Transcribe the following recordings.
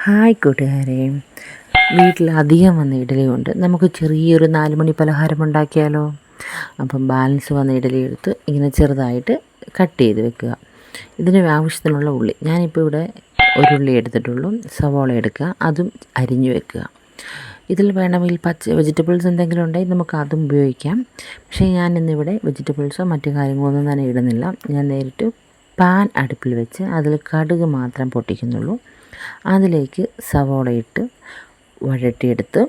Hi കൂട്ടുകാരെ. വീട്ടിൽ അധികം വന്ന ഇഡലി ഉണ്ട് നമുക്ക് ചെറിയൊരു നാല് മണി പലഹാരം ഉണ്ടാക്കിയാലോ? അപ്പം ബാലൻസ് വന്ന ഇഡലി എടുത്ത് ഇങ്ങനെ ചെറുതായിട്ട് കട്ട് ചെയ്ത് വെക്കുക. ഇതിന് ആവശ്യത്തിനുള്ള ഉള്ളി. ഞാനിപ്പോൾ ഇവിടെ ഒരു ഉള്ളി എടുത്തിട്ടുള്ളൂ. സവോള എടുക്കുക. അതും അരിഞ്ഞു വെക്കുക. ഇതിൽ വേണമെങ്കിൽ പച്ച വെജിറ്റബിൾസ് എന്തെങ്കിലും ഉണ്ടെങ്കിൽ നമുക്ക് അതും ഉപയോഗിക്കാം. പക്ഷേ ഞാൻ ഇന്നിവിടെ വെജിറ്റബിൾസോ മറ്റു കാര്യങ്ങളൊന്നും തന്നെ ഇടുന്നില്ല. ഞാൻ നേരിട്ട് പാൻ അടുപ്പിൽ വെച്ച് അതിൽ കടുക് മാത്രം പൊട്ടിക്കുന്നുള്ളൂ. അതിലേക്ക് സവോള ഇട്ട് വഴട്ടിയെടുത്ത്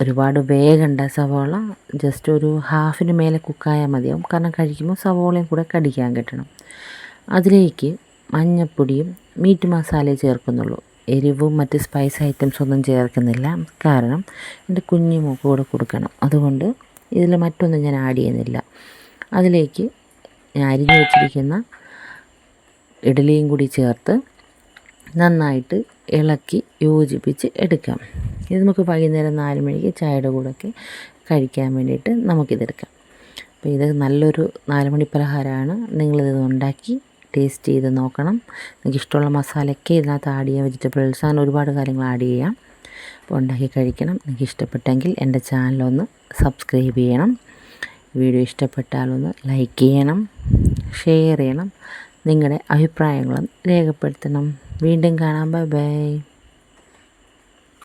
ഒരുപാട് വേഗണ്ട സവോള. ജസ്റ്റ് ഒരു ഹാഫിന് മേലെ കുക്കായാൽ മതിയാവും. കാരണം കഴിക്കുമ്പോൾ സവോളയും കൂടെ കടിക്കാൻ കിട്ടണം. അതിലേക്ക് മഞ്ഞപ്പൊടിയും മീറ്റ് മസാലയും ചേർക്കുന്നുള്ളൂ. എരിവും മറ്റ് സ്പൈസ് ഐറ്റംസ് ഒന്നും ചേർക്കുന്നില്ല. കാരണം എന്റെ കുഞ്ഞു മൂക്ക് കൂടെ കൊടുക്കണം. അതുകൊണ്ട് ഇതിൽ മറ്റൊന്നും ഞാൻ ആഡ് ചെയ്യുന്നില്ല. അതിലേക്ക് ഞാൻ അരിഞ്ഞു വെച്ചിരിക്കുന്ന ഇഡലിയും കൂടി ചേർത്ത് നന്നായിട്ട് ഇളക്കി യോജിപ്പിച്ച് എടുക്കാം. ഇത് നമുക്ക് വൈകുന്നേരം നാല് മണിക്ക് ചായയുടെ കൂടെയൊക്കെ കഴിക്കാൻ വേണ്ടിയിട്ട് നമുക്കിതെടുക്കാം അപ്പോൾ ഇത് നല്ലൊരു നാല് മണി പലഹാരമാണ്. നിങ്ങളിത് ഉണ്ടാക്കി ടേസ്റ്റ് ചെയ്ത് നോക്കണം. നിങ്ങൾക്ക് ഇഷ്ടമുള്ള മസാലയൊക്കെ ഇതിനകത്ത് ആഡ് ചെയ്യാം. വെജിറ്റബിൾസ് അങ്ങനെ ഒരുപാട് കാര്യങ്ങൾ ആഡ് ചെയ്യാം. അപ്പോൾ ഉണ്ടാക്കി കഴിക്കണം. നിങ്ങൾക്ക് ഇഷ്ടപ്പെട്ടെങ്കിൽ എന്റെ ചാനലൊന്ന് സബ്സ്ക്രൈബ് ചെയ്യണം. വീഡിയോ ഇഷ്ടപ്പെട്ടാലൊന്ന് ലൈക്ക് ചെയ്യണം ഷെയർ ചെയ്യണം. നിങ്ങളുടെ അഭിപ്രായങ്ങളും രേഖപ്പെടുത്തണം. വീണ്ടും കാണാം. Bye bye